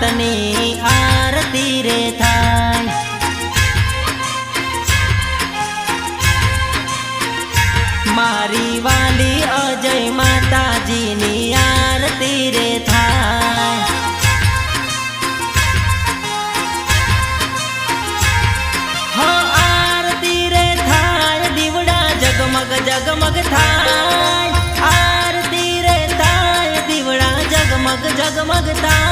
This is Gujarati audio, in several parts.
માતની આરતી રે થાય. મારી વાલી અજય માતાજીની આરતી રે થાય. હો, આરતી રે થાય, દીવડા જગમગ જગમગ થાય. આરતી રે થાય, દીવડા જગમગ જગમગ થાય.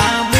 I'm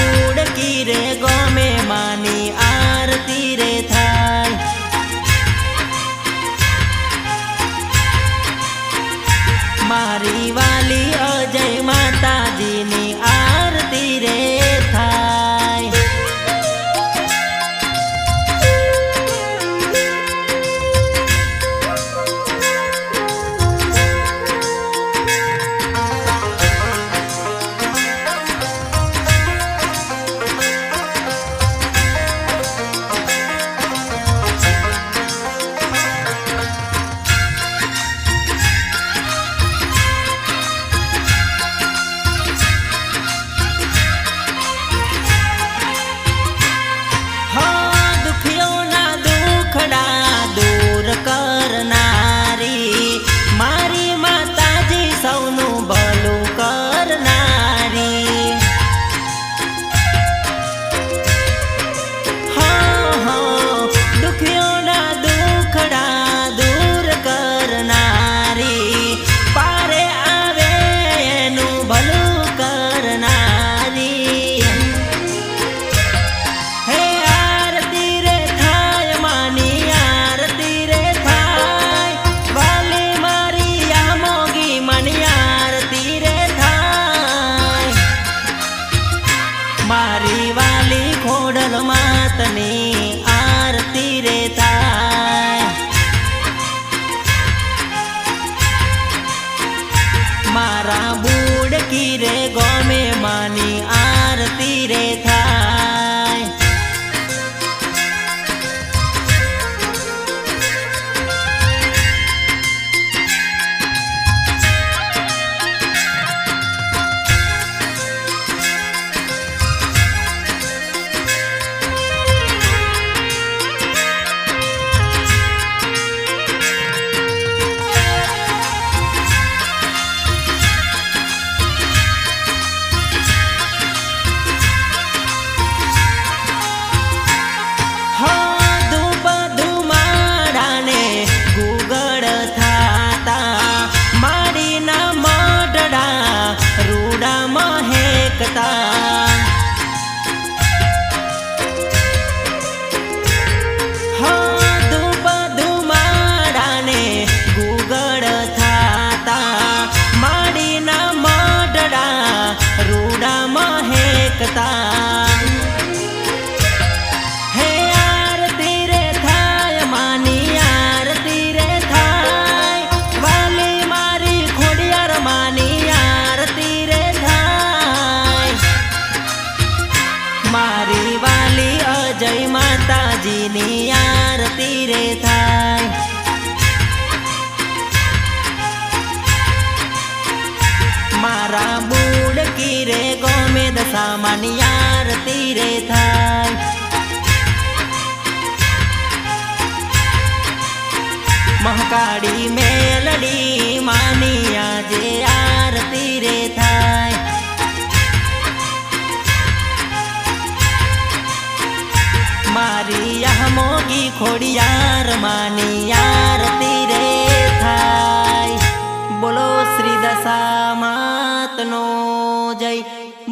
મારી વાલી ખોડલ માતની આરતી રે થાય. મારા બુડકી રે ગમે માની આરતી રે થાય. મારી વાલી અજય માતાજીની આરતી રે થાય. મારા બુડકી રે ગમે દશામાની આરતી રે થાય. મહકાળી મેલડી માની આજે આ ખોડિયાર માની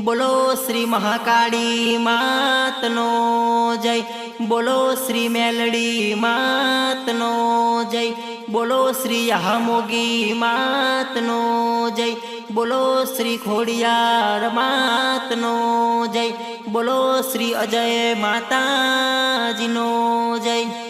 બોલો શ્રી મહાકાળી માતનો જય. બોલો શ્રી મેલડી માતનો જય. બોલો શ્રી યહામોગી માતનો જય. બોલો શ્રી ખોડિયાર માતનો જય. બોલો શ્રી અજય માતાજીનો જય.